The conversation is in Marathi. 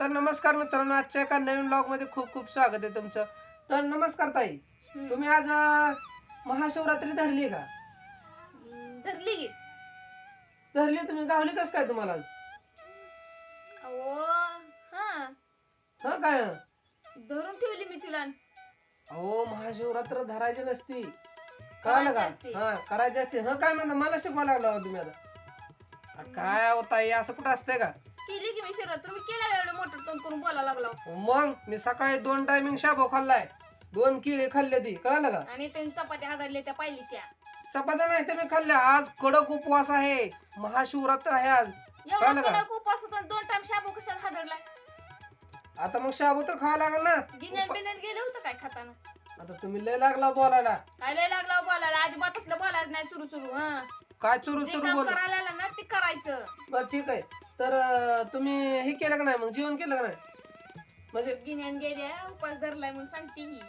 तर नमस्कार मित्रांनो आजच्या एका नवीन ब्लॉगमध्ये खूप खूप स्वागत आहे तुमचं. तर नमस्कार ताई तुम्ही आज अं, महाशिवरात्री धरली का? धरली की. धरली तुम्ही? गावली कस काय तुम्हाला? अहो हा. हा काय? धरून ठेवली मी तुला. अहो महाशिवरात्र धरायची नसती. कळालं करायची असते. हा करायची असते. हा काय म्हणता? मला शिकवा लागला हो तुम्ही आता. आ, काय होता हे असं कुठं असतंय का? मी शिवरात्र मी केला एवढं मोठं तोंड करून बोलायला लागलो. मग मी सकाळी दोन टायमिंग शाबो खाल्लाय. दोन किळे खाल्ले ती कळालं का? आणि त्यांनी चपात्या हादरल्या त्या पायलीच्या. चपात्या नाही ते मी खाल्ल्या. आज कडक उपवास आहे. महाशिवरात्र आहे आज. एवढा कळालं का? कडक उपास होता दोन टाइम शाबू कशाला हादरलाय? आता मग शाबू तर खावा लागेल ना. गिन्यान बिन्यान गेले होतं काय खाताना? आता तुम्ही लय लागला बोलायला. काय लय लागला बोलायला? अजिबात असलं बोलायचं नाही चुरू चुरू हा. काय चुरू जे चुरू काम बोल? करायला आलं ना ते करायचं. बर ठीक आहे. तर अं, तुम्ही हे केलं का नाही मग? जेवण केलं का नाही? म्हणजे गिन्यान गेल्या उपास धरलाय म्हणून सांगते की.